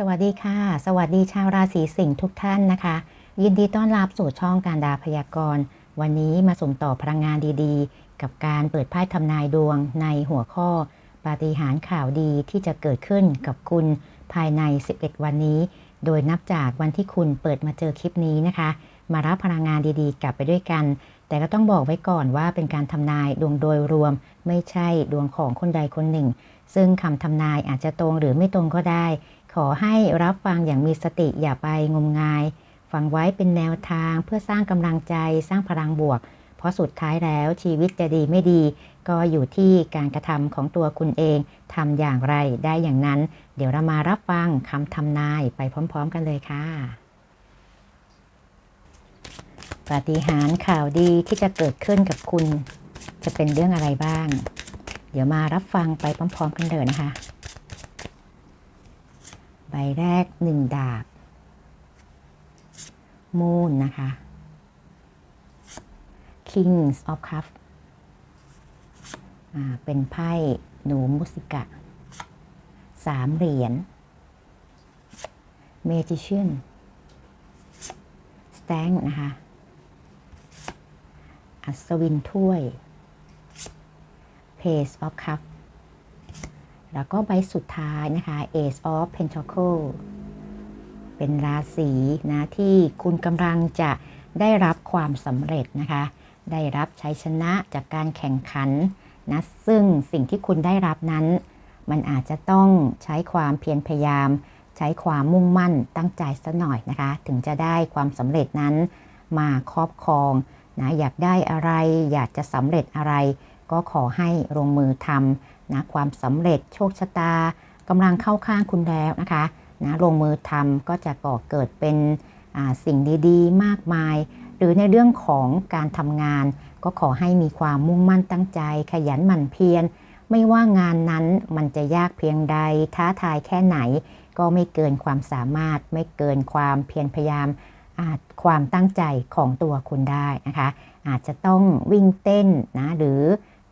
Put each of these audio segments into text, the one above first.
สวัสดีค่ะ สวัสดีชาวราศีสิงห์ทุกท่านนะคะ ยินดีต้อนรับสู่ช่องการดาพยากรณ์ วันนี้มาส่งต่อพลังงานดีๆ กับการเปิดไพ่ทำนายดวงในหัวข้อ ปาฏิหาริย์ข่าวดีที่จะเกิดขึ้นกับคุณภายใน 11 วันนี้ โดยนับจากวันที่คุณเปิดมาเจอคลิปนี้นะคะ มารับพลังงานดีๆ กลับไปด้วยกัน แต่ก็ต้องบอกไว้ก่อนว่าเป็นการทำนายดวงโดยรวม ไม่ใช่ดวงของคนใดคนหนึ่ง ซึ่งคำทำนายอาจจะตรงหรือไม่ตรงก็ได้ ขอให้รับฟังอย่างมีสติอย่าไปงมงาย ฟังไว้เป็นแนวทางเพื่อสร้างกำลังใจสร้างพลังบวก เพราะสุดท้ายแล้วชีวิตจะดีไม่ดี ก็อยู่ที่การกระทำของตัวคุณเองทำอย่างไรได้อย่างนั้น เดี๋ยวเรามารับฟังคำทำนายไปพร้อม ๆ กันเลยค่ะปาฏิหาริย์ข่าวดีที่จะเกิดขึ้นกับคุณ จะเป็นเรื่องอะไรบ้าง เดี๋ยวมารับฟังไปพร้อม ๆ กันเลยนะคะ แรกหนึ่งดาบ มูนนะคะ Kings of Cups เป็นไพ่หนูมุสิกะสามเหรียญ Magician Stank นะคะ อัศวินถ้วย Page of Cups แล้วก็ใบสุดท้ายนะคะ Ace of Pentacle เป็นราศีนะที่คุณกำลังจะได้รับความสำเร็จนะคะ ได้รับชัยชนะจากการแข่งขันนะซึ่งสิ่งที่คุณได้รับนั้น มันอาจจะต้องใช้ความเพียรพยายาม ใช้ความมุ่งมั่นตั้งใจสัหน่อยนะคะ ถึงจะได้ความสำเร็จนั้นมาครอบครองนะอยากได้อะไรอยากจะสำเร็จอะไร ก็ขอให้ลงมือทำนะความสำเร็จโชคชะตากำลังเข้าข้างคุณแล้วนะคะนะลงมือทำก็จะก่อเกิดเป็นสิ่งดีๆ มากมาย หรือในเรื่องของการทำงาน ก็ขอให้มีความมุ่งมั่นตั้งใจ ขยันหมั่นเพียรไม่ว่างานนั้นมันจะยากเพียงใด ท้าทายแค่ไหน ก็ไม่เกินความสามารถ ไม่เกินความเพียรพยายามาความตั้งใจของตัวคุณได้นะคะ อาจจะต้องวิ่งเต้นนะหรือ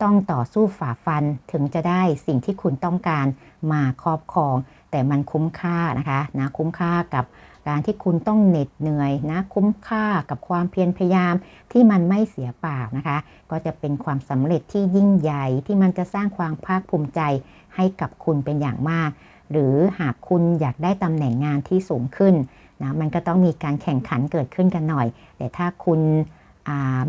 ต้องต่อสู้ฝ่าฟันถึงจะได้สิ่งที่คุณต้องการมาครอบครอง แต่มันคุ้มค่านะคะนะคุ้มค่ากับการที่คุณต้องเหน็ดเหนื่อยนะคุ้มค่ากับความเพียรพยายามที่มันไม่เสียเปล่านะคะ ก็จะเป็นความสำเร็จที่ยิ่งใหญ่ที่มันจะสร้างความภาคภูมิใจให้กับคุณเป็นอย่างมาก หรือหากคุณอยากได้ตำแหน่งงานที่สูงขึ้นนะมันก็ต้องมีการแข่งขันเกิดขึ้นกันหน่อย แต่ถ้าคุณ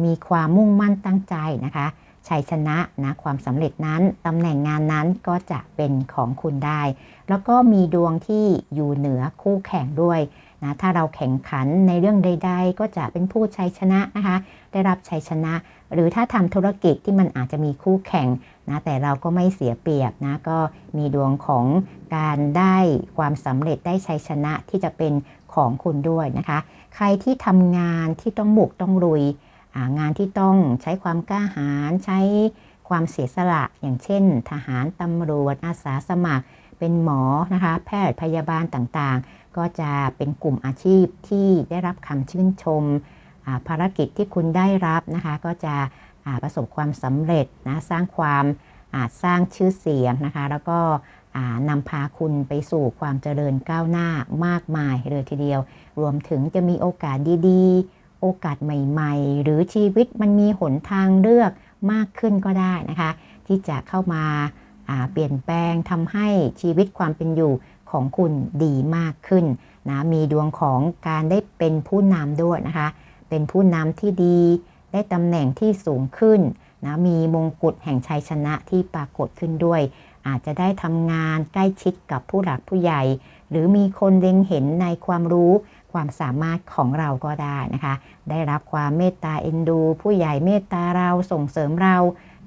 มีความมุ่งมั่นตั้งใจนะคะ ชัยชนะนะความสำเร็จนั้นตำแหน่งงานนั้นก็จะเป็นของคุณได้ แล้วก็มีดวงที่อยู่เหนือคู่แข่งด้วยนะถ้าเราแข่งขันในเรื่องใด ๆ ก็จะเป็นผู้ชัยชนะนะคะ ได้รับชัยชนะ หรือถ้าทำธุรกิจที่มันอาจจะมีคู่แข่งนะแต่เราก็ไม่เสียเปรียบนะก็มีดวงของการได้ความสำเร็จได้ชัยชนะที่จะเป็นของคุณด้วยนะคะ ใครที่ทำงานที่ต้องบุกต้องลุย งานที่ต้องใช้ความกล้าหาญใช้ความเสียสละ อย่างเช่น ทหารตำรวจอาสาสมัคร เป็นหมอนะคะแพทย์พยาบาลต่างๆ ก็จะเป็นกลุ่มอาชีพที่ได้รับคำชื่นชม ภารกิจที่คุณได้รับนะคะก็จะประสบความสำเร็จนะสร้างความสร้างชื่อเสียงนะคะแล้วก็นำพาคุณไปสู่ความเจริญก้าวหน้ามากมายเลยทีเดียว รวมถึงจะมีโอกาสดีๆ โอกาสใหม่ๆ หรือชีวิตมันมีหนทางเลือกมากขึ้นก็ได้นะคะ ที่จะเข้ามาเปลี่ยนแปลงทำให้ชีวิตความเป็นอยู่ของคุณดีมากขึ้นนะมีดวงของการได้เป็นผู้นำด้วยนะคะ เป็นผู้นำที่ดี ได้ตำแหน่งที่สูงขึ้นนะมีมงกุฎแห่งชัยชนะที่ปรากฏขึ้นด้วย อาจจะได้ทำงานใกล้ชิดกับผู้หลักผู้ใหญ่ หรือมีคนเล็งเห็นในความรู้ ความสามารถของเราก็ได้นะคะ ได้รับความเมตตาเอ็นดู ผู้ใหญ่เมตตาเราส่งเสริมเรา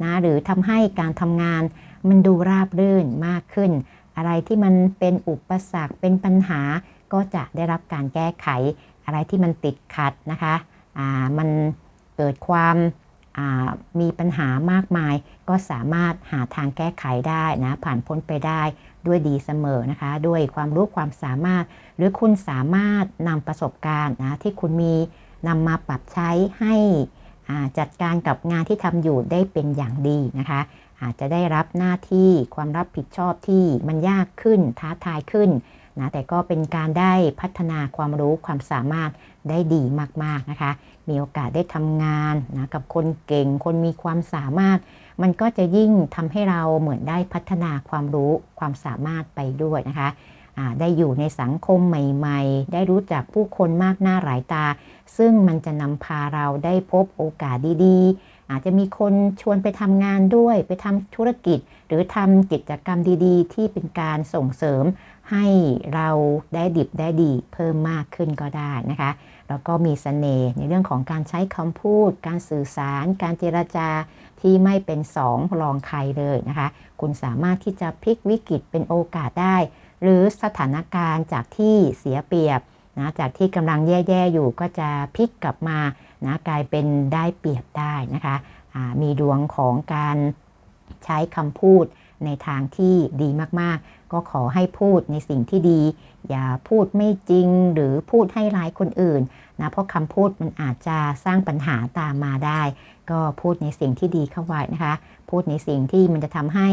นะหรือทำให้การทำงานมันดูราบรื่นมากขึ้น อะไรที่มันเป็นอุปสรรคเป็นปัญหาก็จะได้รับการแก้ไข อะไรที่มันติดขัดนะคะอ่ามันเกิดความ มีปัญหามากมาย ก็สามารถหาทางแก้ไขได้นะผ่านพ้นไปได้ด้วยดีเสมอนะคะ ด้วยความรู้ความสามารถ หรือคุณสามารถนำประสบการณ์นะที่คุณมีนำมาปรับใช้ให้จัดการกับงานที่ทำอยู่ได้เป็นอย่างดีนะคะ อาจจะได้รับหน้าที่ความรับผิดชอบที่มันยากขึ้นท้าทายขึ้น นะแต่ก็เป็นการได้พัฒนาความรู้ความสามารถได้ดีมากๆนะคะ มีโอกาสได้ทำงานนะกับคนเก่งคนมีความสามารถ มันก็จะยิ่งทำให้เราเหมือนได้พัฒนาความรู้ความสามารถไปด้วยนะคะได้อยู่ในสังคมใหม่ๆ ได้รู้จักผู้คนมากหน้าหลายตา ซึ่งมันจะนำพาเราได้พบโอกาสดีๆ อาจจะมีคนชวนไปทำงานด้วย ไปทำธุรกิจ หรือทำกิจกรรมดีๆ ที่เป็นการส่งเสริมให้เราได้ดิบได้ดีเพิ่มมากขึ้นก็ได้นะคะ แล้วก็มีสเสน่ห์ในเรื่องของการใช้คำพูด การสื่อสาร การเจรจาที่ไม่เป็นสองรองใครเลยนะคะ คุณสามารถที่จะพลิกวิกฤตเป็นโอกาสได้ หรือสถานการณ์จากที่เสียเปรียบนะจากที่กำลังแย่ ๆ อยู่ก็จะพลิกกลับมา นะกลายเป็นได้เปรียบได้นะคะมีดวงของการใช้คำพูดในทางที่ดีมากๆ ก็ขอให้พูดในสิ่งที่ดี อย่าพูดไม่จริงหรือพูดให้ร้ายคนอื่นนะเพราะคำพูดมันอาจจะสร้างปัญหาตามมาได้ ก็พูดในสิ่งที่ดีเข้าไว้นะคะ พูดในสิ่งที่มันจะทำให้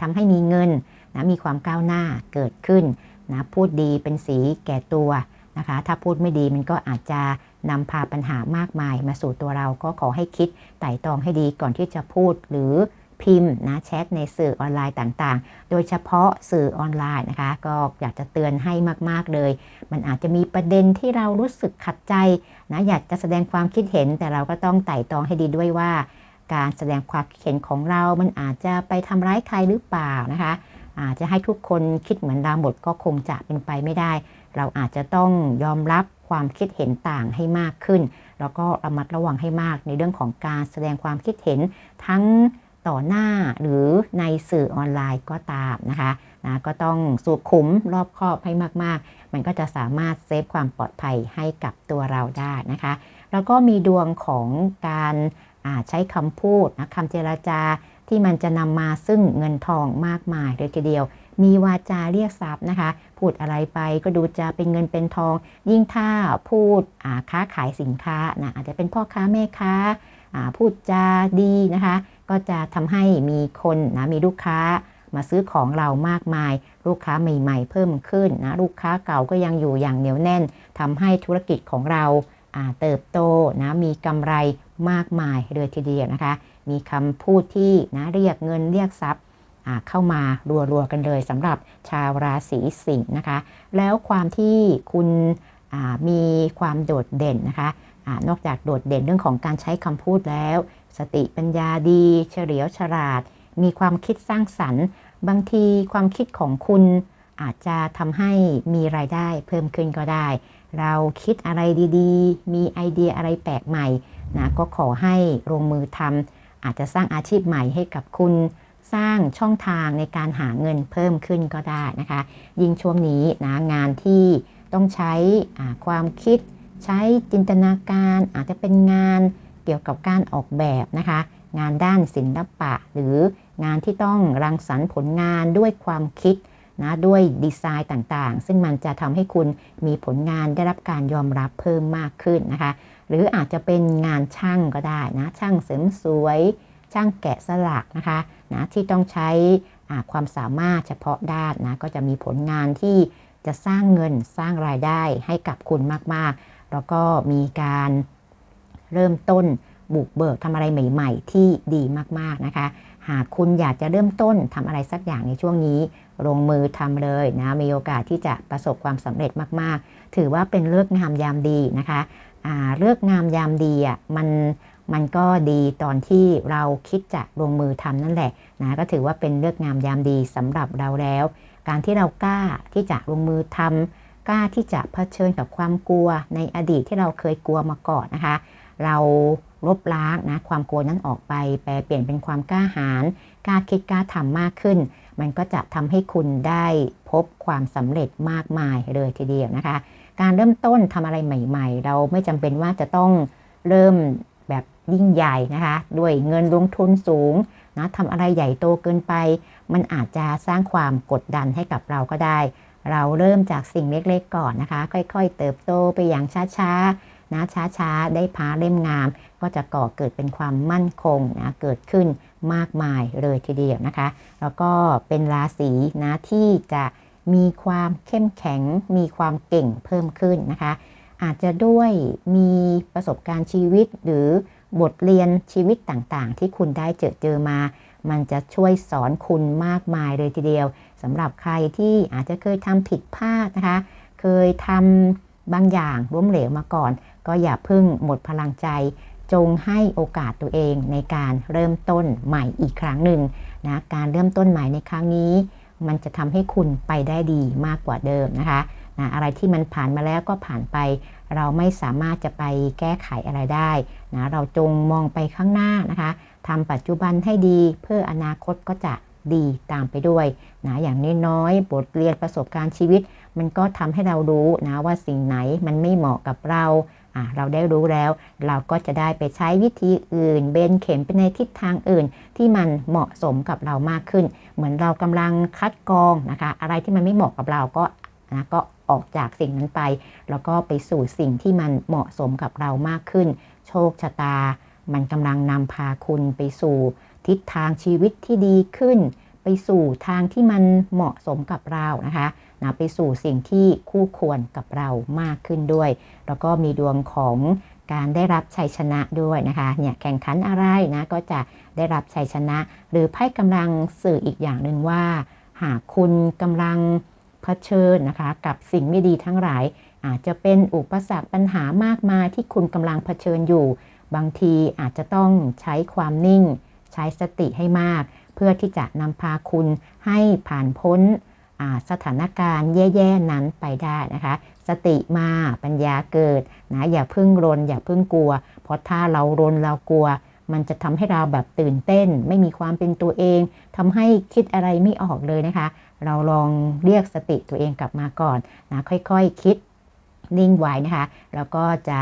ทำให้มีเงินนะมีความก้าวหน้าเกิดขึ้นนะพูดดีเป็นสีแก่ตัว นะคะ ถ้าพูดไม่ดีมันก็อาจจะนำพาปัญหามากมายมาสู่ตัวเราก็ขอให้คิดไต่ตองให้ดีก่อนที่จะพูดหรือพิมพ์นะแชทในสื่อออนไลน์ต่างๆ โดยเฉพาะสื่อออนไลน์นะคะ ก็อยากจะเตือนให้มากๆเลย มันอาจจะมีประเด็นที่เรารู้สึกขัดใจนะอยากจะแสดงความคิดเห็นแต่เราก็ต้องไต่ตองให้ดีด้วยว่า การแสดงความคิดเห็นของเรา มันอาจจะไปทำร้ายใครหรือเปล่านะคะ จะให้ทุกคนคิดเหมือนเราหมดก็คงจะเป็นไปไม่ได้ เราอาจจะต้องยอมรับความคิดเห็นต่างให้มากขึ้น แล้วก็ระมัดระวังให้มากในเรื่องของการแสดงความคิดเห็นทั้งต่อหน้าหรือในสื่อออนไลน์ก็ตามนะคะนะก็ต้องสุขุมรอบคอบให้มาก ๆ มันก็จะสามารถเซฟความปลอดภัยให้กับตัวเราได้นะคะ แล้วก็มีดวงของการใช้คำพูดนะคำเจราจา ที่มันจะนำมาซึ่งเงินทองมากมายเลยทีเดียว มีวาจาเรียกทรัพย์นะคะ พูดอะไรไปก็ดูจะเป็นเงินเป็นทอง ยิ่งถ้าพูดค้าขายสินค้านะอาจจะเป็นพ่อค้าแม่ค้าพูดจาดีนะคะ ก็จะทำให้มีคนนะมีลูกค้ามาซื้อของเรามากมาย ลูกค้าใหม่ ๆ เพิ่มขึ้นนะลูกค้าเก่าก็ยังอยู่อย่างเหนียวแน่นทำให้ธุรกิจของเราเติบโตนะมีกำไรมากมายเลยทีเดียวนะคะ มีคำพูดที่นะเรียกเงินเรียกทรัพย์เข้ามารัวๆกันเลยสำหรับชาวราศีสิงห์นะคะ แล้วความที่คุณมีความโดดเด่นนะคะอนอกจากโดดเด่นเรื่องของการใช้คำพูดแล้ว สติปัญญาดี เฉลียวฉลาด มีความคิดสร้างสรรค์ บางทีความคิดของคุณอาจจะทำให้มีรายได้เพิ่มขึ้นก็ได้ เราคิดอะไรดีๆ มีไอเดียอะไรแปลกใหม่นะก็ขอให้ลงมือทำ อาจจะสร้างอาชีพใหม่ให้กับคุณสร้างช่องทางในการหาเงินเพิ่มขึ้นก็ได้นะคะ ยิ่งช่วงนี้นะงานที่ต้องใช้ความคิด ใช้จินตนาการ อาจจะเป็นงานเกี่ยวกับการออกแบบนะคะ งานด้านศิลปะ หรืองานที่ต้องรังสรรค์ผลงานด้วยความคิดนะด้วยดีไซน์ต่างๆ ซึ่งมันจะทำให้คุณมีผลงานได้รับการยอมรับเพิ่มมากขึ้นนะคะ หรืออาจจะเป็นงานช่างก็ได้นะ ช่างเสริมสวย ช่างแกะสลักนะคะนะที่ต้องใช้ความสามารถเฉพาะด้านนะก็จะมีผลงานที่จะสร้างเงินสร้างรายได้ให้กับคุณมากๆ แล้วก็มีการเริ่มต้นบุกเบิกทำอะไรใหม่ ๆ ที่ดีมากๆนะคะ หากคุณอยากจะเริ่มต้นทำอะไรสักอย่างในช่วงนี้ ลงมือทำเลยนะมีโอกาสที่จะประสบความสำเร็จมากๆ ถือว่าเป็นเลือกงามยามดีนะคะ เลือกงามยามดีอะมันมันก็ดีตอนที่เราคิดจะลงมือทำนั่นแหละนะก็ถือว่าเป็นเลือกงามยามดีสำหรับเราแล้ว การที่เรากล้าที่จะลงมือทำกล้าที่จะเผชิญกับความกลัวในอดีตที่เราเคยกลัวมาก่อนนะคะ เราลบล้างนะความกลัวนั้นออกไป แปลเปลี่ยนเป็นความกล้าหาญกล้าคิดกล้าทำมากขึ้น มันก็จะทำให้คุณได้พบความสำเร็จมากมายเลยทีเดียวนะคะ การเริ่มต้นทำอะไรใหม่ ๆ เราไม่จำเป็นว่าจะต้องเริ่มแบบยิ่งใหญ่นะคะ ด้วยเงินลงทุนสูงนะทำอะไรใหญ่โตเกินไป มันอาจจะสร้างความกดดันให้กับเราก็ได้ เราเริ่มจากสิ่งเล็กๆก่อนนะคะ ค่อยๆ เติบโตไปอย่างช้าๆนะช้าๆ ได้พาเล่มงาม ก็จะก่อเกิดเป็นความมั่นคงนะเกิดขึ้นมากมายเลยทีเดียวนะคะ แล้วก็เป็นราศีนะที่จะ มีความเข้มแข็ง มีความเก่งเพิ่มขึ้นนะคะ อาจจะด้วยมีประสบการณ์ชีวิตหรือบทเรียนชีวิตต่างๆ ที่คุณได้เจอเจอมา มันจะช่วยสอนคุณมากมายเลยทีเดียวสำหรับใครที่อาจจะเคยทำผิดพลาดนะคะ เคยทำบางอย่างล้มเหลวมาก่อน ก็อย่าพิ่งหมดพลังใจ จงให้โอกาสตัวเองในการเริ่มต้นใหม่อีกครั้งหนึ่งนะการเริ่มต้นใหม่ในครั้งนี้ มันจะทำให้คุณไปได้ดีมากกว่าเดิมนะคะนะอะไรที่มันผ่านมาแล้วก็ผ่านไป เราไม่สามารถจะไปแก้ไขอะไรได้นะเราจงมองไปข้างหน้านะคะทำปัจจุบันให้ดี เพื่ออนาคตก็จะดีตามไปด้วยนะอย่างน้อยๆบทเรียนประสบการณ์ชีวิต มันก็ทำให้เรารู้นะว่าสิ่งไหนมันไม่เหมาะกับเรา เราได้รู้แล้ว เราก็จะได้ไปใช้วิธีอื่น เบนเข็มไปในทิศทางอื่น ที่มันเหมาะสมกับเรามากขึ้น เหมือนเรากำลังคัดกรองนะคะ อะไรที่มันไม่เหมาะกับเราก็นะก็ออกจากสิ่งนั้นไป แล้วก็ไปสู่สิ่งที่มันเหมาะสมกับเรามากขึ้น โชคชะตา มันกำลังนำพาคุณไปสู่ ทิศทางชีวิตที่ดีขึ้น ไปสู่ทางที่มันเหมาะสมกับเรานะคะนะไปสู่สิ่งที่คู่ควรกับเรามากขึ้นด้วย แล้วก็มีดวงของการได้รับชัยชนะด้วยนะคะเนี่ยแข่งขันอะไรนะก็จะได้รับชัยชนะ หรือไพ่กำลังสื่ออีกอย่างหนึ่งว่า หากคุณกำลังเผชิญนะคะกับสิ่งไม่ดีทั้งหลาย อาจจะเป็นอุปสรรคปัญหามากมายที่คุณกำลังเผชิญอยู่ บางทีอาจจะต้องใช้ความนิ่ง ใช้สติให้มาก เพื่อที่จะนำพาคุณให้ผ่านพ้นสถานการณ์แย่ๆนั้นไปได้นะคะ สติมาปัญญาเกิดนะอย่าพึ่งรน อย่าพึ่งกลัว เพราะถ้าเรารนเรากลัว มันจะทำให้เราแบบตื่นเต้น ไม่มีความเป็นตัวเองทำให้คิดอะไรไม่ออกเลยนะคะ เราลองเรียกสติตัวเองกลับมาก่อนนะค่อยๆคคิดนิ่งไว้นะคะ แล้วก็จะ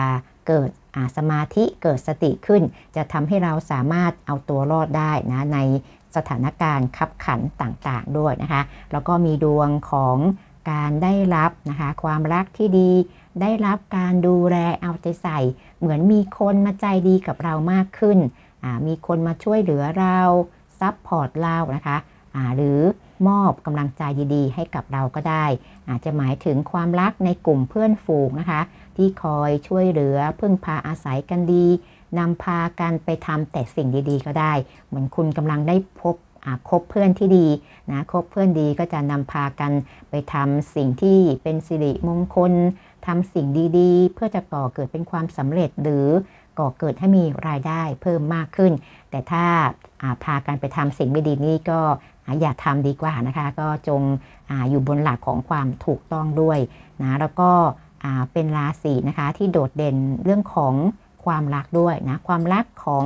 เกิดสมาธิเกิดสติขึ้น จะทำให้เราสามารถเอาตัวรอดได้นะใน สถานการณ์ขับขันต่างๆด้วยนะคะ แล้วก็มีดวงของการได้รับนะคะความรักที่ดี ได้รับการดูแลเอาใจใส่ เหมือนมีคนมาใจดีกับเรามากขึ้น มีคนมาช่วยเหลือเราซับพอร์ตเรานะคะหรือมอบกำลังใจดีๆ ให้กับเราก็ได้ อาจจะหมายถึงความรักในกลุ่มเพื่อนฝูงนะคะ ที่คอยช่วยเหลือพึ่งพาอาศัยกันดีนำพากันไปทำแต่สิ่งดีๆ ก็ได้ เหมือนคุณกำลังได้พบคบเพื่อนที่ดีนะคบเพื่อนดีก็จะนำพากันไปทำสิ่งที่เป็นสิริมงคลทำสิ่งดีๆ เพื่อจะก่อเกิดเป็นความสำเร็จหรือก่อเกิดให้มีรายได้เพิ่มมากขึ้น แต่ถ้าาพากันไปทำสิ่งไม่ดีนี่ก็อย่าทำดีกว่านะคะ ก็จงออยู่บนหลักของความถูกต้องด้วยนะแล้วก็ เป็นราศีนะคะที่โดดเด่นเรื่องของความรักด้วยนะความรักของ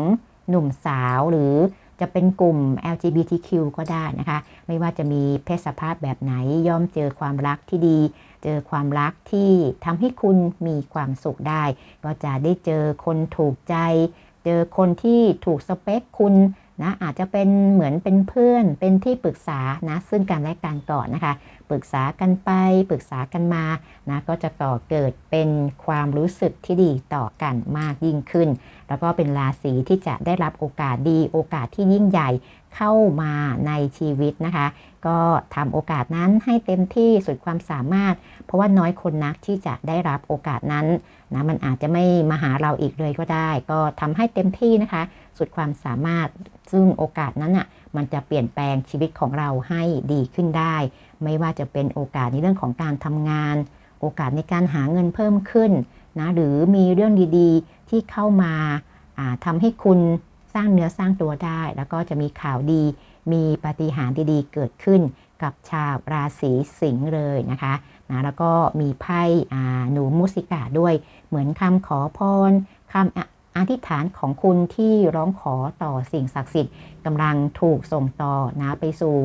หนุ่มสาวหรือจะเป็นกลุ่ม LGBTQ ก็ได้นะคะ ไม่ว่าจะมีเพศสภาพแบบไหนย่อมเจอความรักที่ดี เจอความรักที่ทำให้คุณมีความสุขได้ ก็จะได้เจอคนถูกใจ เจอคนที่ถูกสเปคคุณนะอาจจะเป็นเหมือนเป็นเพื่อนเป็นที่ปรึกษานะซึ่งกันและกันก่อนนะคะ ปรึกษากันไปปรึกษากันมานะก็จะก่อเกิดเป็นความรู้สึกที่ดีต่อกันมากยิ่งขึ้น แล้วก็เป็นราศีที่จะได้รับโอกาสดีโอกาสที่ยิ่งใหญ่เข้ามาในชีวิตนะคะ ก็ทำโอกาสนั้นให้เต็มที่สุดความสามารถ เพราะว่าน้อยคนนักที่จะได้รับโอกาสนั้นนะมันอาจจะไม่มาหาเราอีกเลยก็ได้ ก็ทำให้เต็มที่นะคะ สุดความสามารถซึ่งโอกาสนั้นอะมันจะเปลี่ยนแปลงชีวิตของเราให้ดีขึ้นได้ ไม่ว่าจะเป็นโอกาสในเรื่องของการทำงาน โอกาสในการหาเงินเพิ่มขึ้นนะหรือมีเรื่องดีๆที่เข้ามาทำให้คุณสร้างเนื้อสร้างตัวได้ แล้วก็จะมีข่าวดี มีปาฏิหาริย์ดีๆ เกิดขึ้นกับชาวราศีสิงห์เลยนะคะนะแล้วก็มีไพ่หนูมุสิกาด้วย เหมือนคำขอพรคำอธิษฐานของคุณที่ร้องขอต่อสิ่งศักดิ์สิทธิ์กำลังถูกส่งต่อนะไปสู่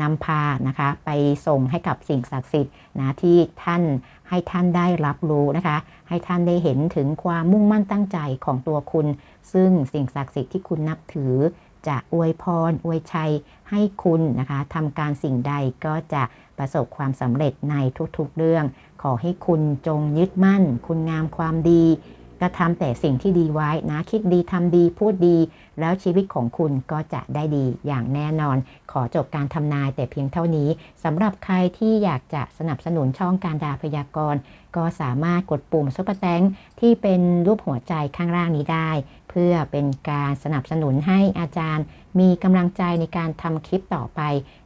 นำพานะคะไปส่งให้กับสิ่งศักดิ์สิทธิ์นะที่ท่านให้ท่านได้รับรู้นะคะ ให้ท่านได้เห็นถึงความมุ่งมั่นตั้งใจของตัวคุณ ซึ่งสิ่งศักดิ์สิทธิ์ที่คุณนับถือ จะอวยพรอวยชัยให้คุณนะคะทำการสิ่งใดก็จะประสบความสำเร็จในทุกๆเรื่อง ขอให้คุณจงยึดมั่น คุณงามความดี กระทำแต่สิ่งที่ดีไว้นะ คิดดีทำดีพูดดี แล้วชีวิตของคุณก็จะได้ดีอย่างแน่นอน ขอจบการทำนายแต่เพียงเท่านี้สำหรับใครที่อยากจะสนับสนุนช่องการดาพยากรณ์ก็สามารถกดปุ่มซุปเปอร์แตงที่เป็นรูปหัวใจข้างล่างนี้ได้ เพื่อเป็นการสนับสนุนให้อาจารย์ มีกำลังใจในการทำคลิปต่อไป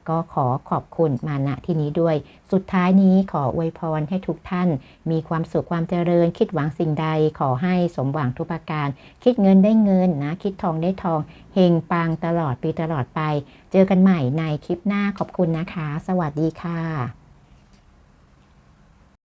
ก็ขอขอบคุณมาณที่นี้ด้วย สุดท้ายนี้ขออวยพรให้ทุกท่าน มีความสุขความเจริญ คิดหวังสิ่งใด ขอให้สมหวังทุกประการ คิดเงินได้เงินนะ คิดทองได้ทองเฮงปังตลอดปีตลอดไป เจอกันใหม่ในคลิปหน้าขอบคุณนะคะ สวัสดีค่ะ